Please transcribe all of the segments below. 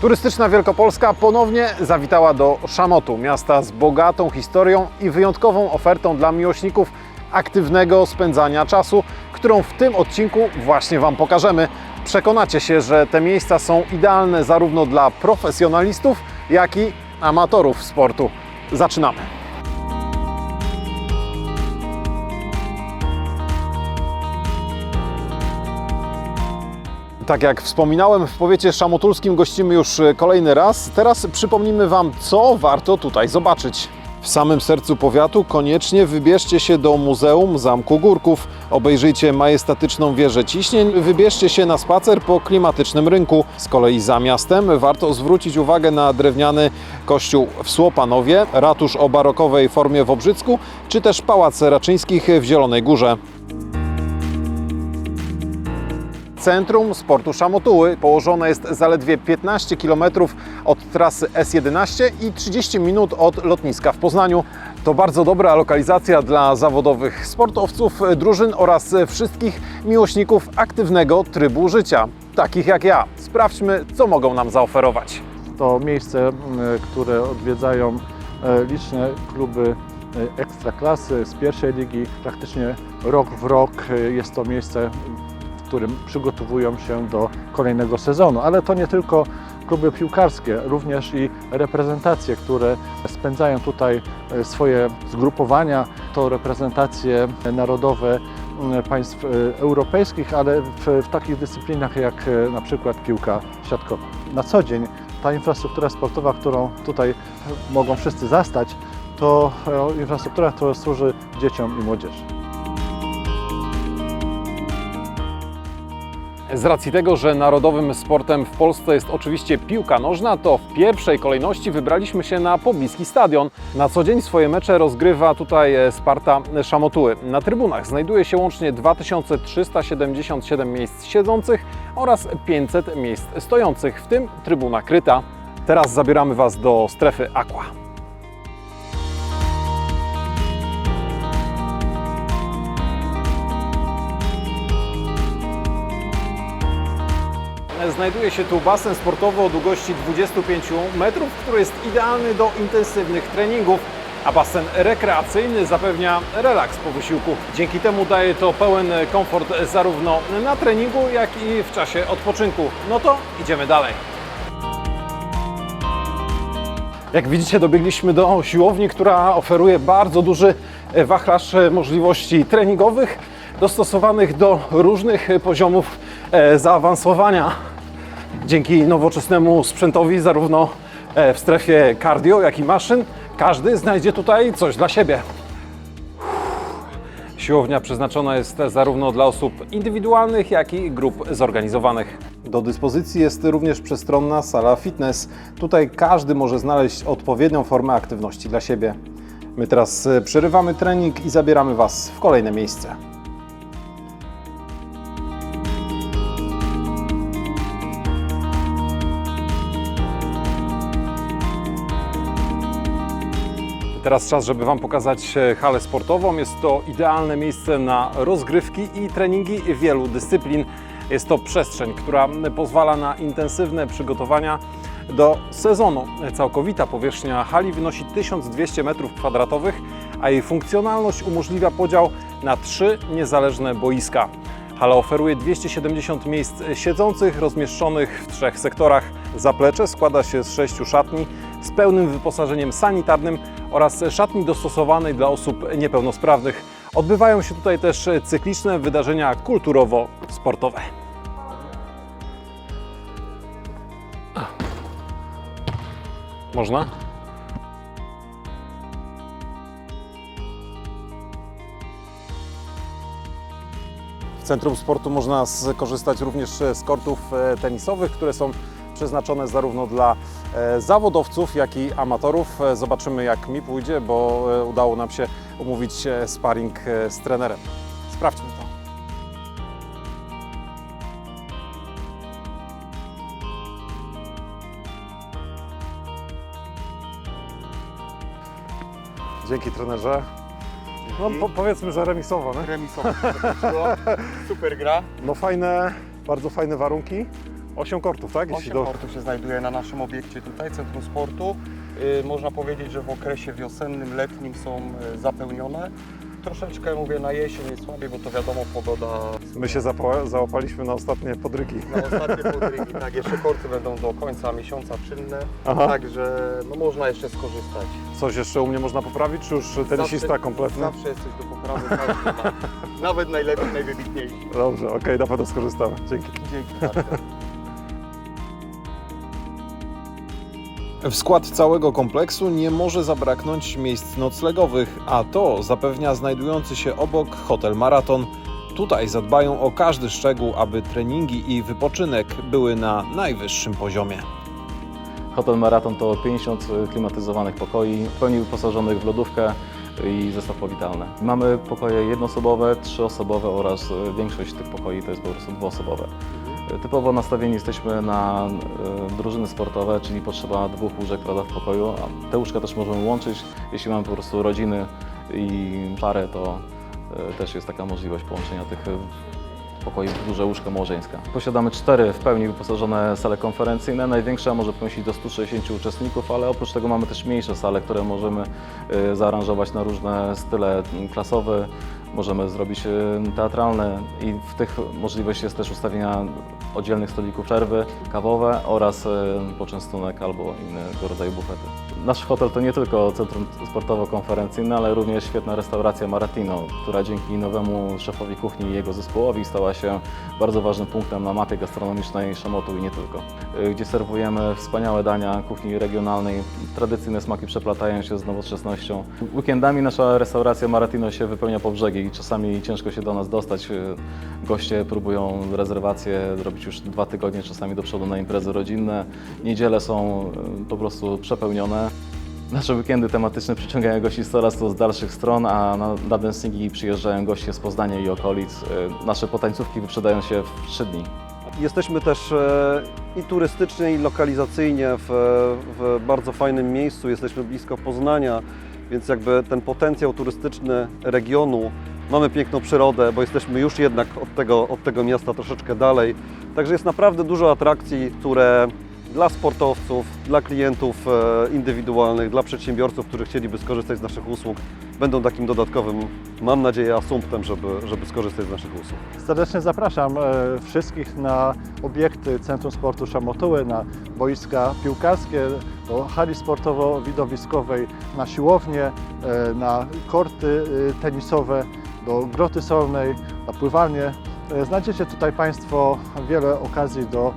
Turystyczna Wielkopolska ponownie zawitała do Szamotu, miasta z bogatą historią i wyjątkową ofertą dla miłośników aktywnego spędzania czasu, którą w tym odcinku właśnie Wam pokażemy. Przekonacie się, że te miejsca są idealne zarówno dla profesjonalistów, jak i amatorów sportu. Zaczynamy! Tak jak wspominałem, w powiecie szamotulskim gościmy już kolejny raz. Teraz przypomnimy Wam, co warto tutaj zobaczyć. W samym sercu powiatu koniecznie wybierzcie się do Muzeum Zamku Górków. Obejrzyjcie majestatyczną wieżę ciśnień, wybierzcie się na spacer po klimatycznym rynku. Z kolei za miastem warto zwrócić uwagę na drewniany kościół w Słopanowie, ratusz o barokowej formie w Obrzycku, czy też Pałac Raczyńskich w Zielonej Górze. Centrum Sportu Szamotuły położone jest zaledwie 15 km od trasy S11 i 30 minut od lotniska w Poznaniu. To bardzo dobra lokalizacja dla zawodowych sportowców, drużyn oraz wszystkich miłośników aktywnego trybu życia, takich jak ja. Sprawdźmy, co mogą nam zaoferować. To miejsce, które odwiedzają e, liczne kluby e, ekstraklasy z pierwszej ligi. Praktycznie rok w rok e, jest to miejsce, którym przygotowują się do kolejnego sezonu. Ale to nie tylko kluby piłkarskie, również i reprezentacje, które spędzają tutaj e, swoje zgrupowania. To reprezentacje narodowe m, państw e, europejskich, ale w, w takich dyscyplinach jak e, na przykład piłka siatkowa. Na co dzień ta infrastruktura sportowa, którą tutaj mogą wszyscy zastać, to infrastruktura, która służy dzieciom i młodzieży. Z racji tego, że narodowym sportem w Polsce jest oczywiście piłka nożna, to w pierwszej kolejności wybraliśmy się na pobliski stadion. Na co dzień swoje mecze rozgrywa tutaj e, Sparta Szamotuły. Na trybunach znajduje się łącznie 2377 miejsc siedzących oraz 500 miejsc stojących, w tym trybuna kryta. Teraz zabieramy Was do strefy Aqua. Znajduje się tu basen sportowy o długości 25 metrów, który jest idealny do intensywnych treningów, a basen rekreacyjny zapewnia relaks po wysiłku. Dzięki temu daje to pełen komfort zarówno na treningu, jak i w czasie odpoczynku. No to idziemy dalej. Jak widzicie, dobiegliśmy do siłowni, która oferuje bardzo duży wachlarz możliwości treningowych, dostosowanych do różnych poziomów zaawansowania. Dzięki nowoczesnemu sprzętowi, zarówno e, w strefie cardio, jak i maszyn, każdy znajdzie tutaj coś dla siebie. Siłownia przeznaczona jest zarówno dla osób indywidualnych, jak i grup zorganizowanych. Do dyspozycji jest również przestronna sala fitness. Tutaj każdy może znaleźć odpowiednią formę aktywności dla siebie. My teraz e, przerywamy trening i zabieramy Was w kolejne miejsce. Teraz czas, żeby Wam pokazać e, halę sportową. Jest to idealne miejsce na rozgrywki i treningi wielu dyscyplin. Jest to przestrzeń, która pozwala na intensywne przygotowania do sezonu. Całkowita powierzchnia hali wynosi 1200 m2, a jej funkcjonalność umożliwia podział na trzy niezależne boiska. Hala oferuje 270 miejsc siedzących rozmieszczonych w trzech sektorach. Zaplecze składa się z sześciu szatni z pełnym wyposażeniem sanitarnym oraz szatni dostosowanej dla osób niepełnosprawnych. Odbywają się tutaj też cykliczne wydarzenia kulturowo-sportowe. Można? W Centrum Sportu można skorzystać również z kortów e, tenisowych, które są przeznaczone zarówno dla e, zawodowców, jak i amatorów. E, Zobaczymy jak mi pójdzie, bo e, udało nam się umówić sparring z trenerem. Sprawdźmy to. Dzięki trenerze. No po, powiedzmy, że remisowo, nie? remisowo. Super gra. No fajne, bardzo fajne warunki. 8 kortów, tak? Jeśli 8 do... portów się znajduje na naszym obiekcie tutaj, Centrum Sportu. Y, Można powiedzieć, że w okresie wiosennym, letnim są y, zapełnione. Troszeczkę mówię na jesień jest słabiej, bo to wiadomo pogoda My się zapa- załapaliśmy na ostatnie podrygi. na ostatnie podrygi. Tak, jeszcze korty będą do końca miesiąca czynne, Aha. także no, można jeszcze skorzystać. Coś jeszcze u mnie można poprawić, czy już tenisista Zawsze- kompletny? Zawsze jest coś do poprawy, ma. nawet najlepiej, najwybitniejsi. Dobrze, okej, na pewno skorzystamy. Dzięki. Dzięki bardzo. W skład całego kompleksu nie może zabraknąć miejsc noclegowych, a to zapewnia znajdujący się obok hotel Maraton. Tutaj zadbają o każdy szczegół, aby treningi i wypoczynek były na najwyższym poziomie. Hotel Maraton to 50 klimatyzowanych pokoi, w pełni wyposażonych w lodówkę i zestaw powitalny. Mamy pokoje jednoosobowe, trzyosobowe oraz większość tych pokoi to jest po prostu dwuosobowe. E, Typowo nastawieni jesteśmy na e, drużyny sportowe, czyli potrzeba dwóch łóżek prawda, w pokoju. A te łóżka też możemy łączyć. Jeśli mamy po prostu rodziny i parę, to e, też jest taka możliwość połączenia tych e, pokoi w duże łóżko małżeńska. Posiadamy cztery w pełni wyposażone sale konferencyjne. Największa może pomieścić do 160 uczestników, ale oprócz tego mamy też mniejsze sale, które możemy zaaranżować na różne style klasowe. Możemy zrobić y, teatralne i w tych możliwość jest też ustawienia oddzielnych stolików przerwy kawowe oraz y, poczęstunek albo innego rodzaju bufety. Nasz hotel to nie tylko centrum sportowo-konferencyjne, ale również świetna restauracja Maratino, która dzięki nowemu szefowi kuchni i jego zespołowi stała się bardzo ważnym punktem na mapie gastronomicznej Szamotu i nie tylko. Y, Gdzie serwujemy wspaniałe dania kuchni regionalnej, tradycyjne smaki przeplatają się z nowoczesnością. Weekendami nasza restauracja Maratino się wypełnia po brzegi i czasami ciężko się do nas dostać. Y, Goście próbują rezerwacje robić już dwa tygodnie czasami do przodu na imprezy rodzinne. Niedziele są y, po prostu przepełnione. Nasze weekendy tematyczne przyciągają gości coraz to z dalszych stron, a na, na dancingi przyjeżdżają goście z Poznania i okolic. Y, Nasze potańcówki wyprzedają się w trzy dni. Jesteśmy też e, i turystycznie, i lokalizacyjnie w, w bardzo fajnym miejscu. Jesteśmy blisko Poznania, więc jakby ten potencjał turystyczny regionu. Mamy piękną przyrodę, bo jesteśmy już jednak od tego, od tego miasta troszeczkę dalej. Także jest naprawdę dużo atrakcji, które dla sportowców, dla klientów e, indywidualnych, dla przedsiębiorców, którzy chcieliby skorzystać z naszych usług, będą takim dodatkowym, mam nadzieję, asumptem, żeby, żeby skorzystać z naszych usług. Serdecznie zapraszam e, wszystkich na obiekty Centrum Sportu Szamotuły, na boiska piłkarskie, do hali sportowo-widowiskowej, na siłownię, e, na korty tenisowe, do groty solnej, na pływanie. Znajdziecie tutaj Państwo wiele okazji do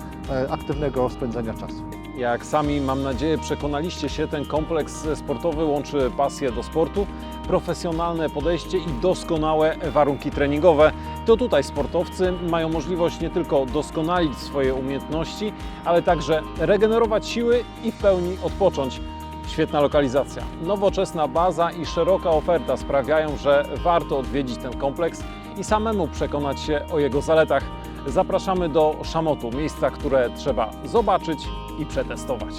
aktywnego spędzania czasu. Jak sami, mam nadzieję, przekonaliście się, ten kompleks sportowy łączy pasję do sportu, profesjonalne podejście i doskonałe warunki treningowe. To tutaj sportowcy mają możliwość nie tylko doskonalić swoje umiejętności, ale także regenerować siły i w pełni odpocząć. Świetna lokalizacja, nowoczesna baza i szeroka oferta sprawiają, że warto odwiedzić ten kompleks i samemu przekonać się o jego zaletach. Zapraszamy do Szamotu, miejsca, które trzeba zobaczyć i przetestować.